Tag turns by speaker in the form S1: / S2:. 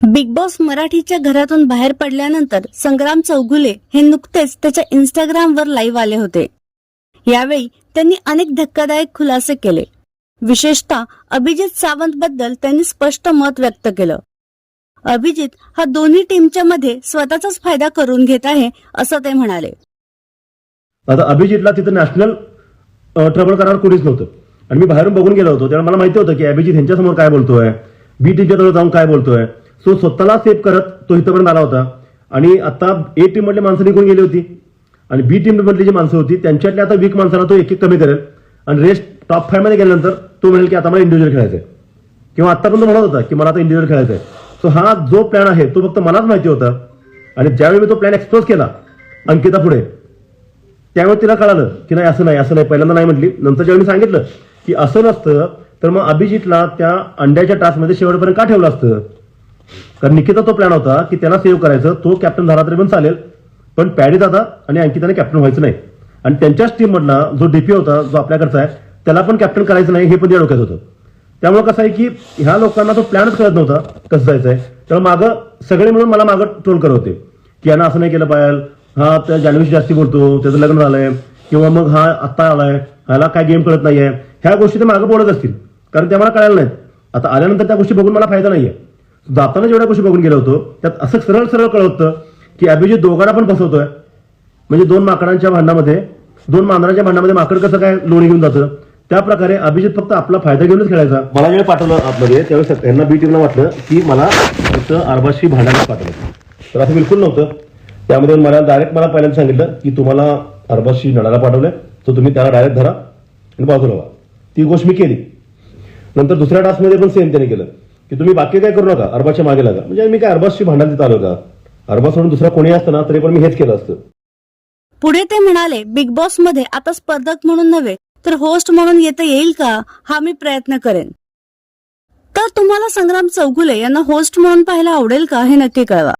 S1: Big boss मराठीच्या घरातून बाहेर पडल्यानंतर संग्राम चौगुले हे नुकतेच त्याच्या इंस्टाग्रामवर लाईव्ह आले होते. यावेळी त्यांनी अनेक धक्कादायक खुलासे केले. विशेषतः अभिजित सावंत बद्दल त्यांनी स्पष्ट मत व्यक्त केलं. अभिजित हा दोन्ही टीमच्या मध्ये स्वतःचाच फायदा करून घेत आहे असं ते म्हणाले.
S2: आता अभिजितला तिथं नॅशनल ट्रबल करणार कोणीच नव्हतं. आणि मी बाहेरून बघून गेलो होतो तेव्हा मला माहिती होतं की अभिजित यांच्यासमोर काय बोलतोय बी टीमच्या जाऊन काय बोलतोय. सो स्वतःला सेव्ह करत तो इथंपर्यंत आला होता. आणि आता ए टीम मधली माणसं निघून गेली होती. आणि बी टीम मधली जी माणसं होती त्यांच्यातल्या आता वीक माणसाला तो एक एक कमी करेल. आणि रेस्ट टॉप फाईव्हमध्ये गेल्यानंतर तो म्हणेल की आता मला इंडिव्हिज्युअल खेळायचं आहे. किंवा आतापर्यंत म्हणत होता की मला आता इंडिव्हिज्युअल खेळायचं आहे. सो हा जो प्लॅन आहे तो फक्त मलाच माहिती होता. आणि ज्यावेळी मी तो प्लॅन एक्सप्लोज केला अंकिता पुढे त्यावेळी तिला कळालं की नाही असं नाही असं नाही पहिल्यांदा नाही म्हटली. नंतर ज्यावेळी मी सांगितलं की असं नसतं तर मग अभिजितला त्या अंड्याच्या टास्कमध्ये शेवटपर्यंत का ठेवलं असतं? कारण निकिता तो प्लॅन होता की त्याला सेव्ह करायचं. तो कॅप्टन झाला तरी पण चालेल. पण पॅडी दादा आणि अंकिताने कॅप्टन व्हायचं नाही. आणि त्यांच्याच टीम मधला जो डीपी होता जो आपल्याकडचा आहे त्याला पण कॅप्टन करायचं नाही हे पण या डोक्यात होतं. त्यामुळे कसं आहे की ह्या लोकांना तो प्लॅनच कळत नव्हता कसं जायचं आहे त्यामुळे मागं सगळे मिळून मला मागं ट्रोल करत होते. की यानं असं नाही केलं पाहिजे हा त्या जान्हवीशी जास्ती बोलतो त्याचं लग्न झालंय. किंवा मग हा आत्ता आलाय. ह्याला काय गेम कळत नाहीये. ह्या गोष्टी ते मागं बोलत असतील. कारण त्या मला कळायला नाहीत. आता आल्यानंतर त्या गोष्टी बघून मला फायदा नाहीये. जाताना जेवढ्या गोष्टी बघून गेलो होतो त्यात असं सरळ सरळ कळवतं की अभिजित दोघांना पण फसवतोय. म्हणजे दोन माकडांच्या भांडामध्ये दोन मांजरांच्या भांडामध्ये माकड कसं काय लोणी घेऊन जातं? त्या प्रकारे अभिजित फक्त आपला फायदा घेऊनच खेळायचा. मला जेव्हा पाठवलं आतमध्ये त्यावेळेस यांना बी टीमला वाटलं की मला फक्त अरबाशी भांडायला पाठवलं. तर असं बिलकुल नव्हतं. त्यामध्ये मला डायरेक्ट मला पहिल्यांदा सांगितलं की तुम्हाला अरबाशी लढायला पाठवलंय तर तुम्ही त्याला डायरेक्ट धरा आणि बाजूला ती गोष्ट मी केली. नंतर दुसऱ्या टास्कमध्ये पण सेम त्याने केलं. की तुम्ही बाकी काय करू नका अरबाच्या मागे लागा. म्हणजे मी काय अरबाजशी भांडण देत आलो का? अरबाज म्हणून दुसरा कोणी असतं ना तरी पण मी हेच केलं असतं.
S1: पुढे ते म्हणाले बिग बॉसमध्ये आता स्पर्धक म्हणून नव्हे तर होस्ट म्हणून येता येईल का? हा मी प्रयत्न करेन. तर तुम्हाला संग्राम चौगुले यांना होस्ट म्हणून पाहायला आवडेल का हे नक्की कळवा.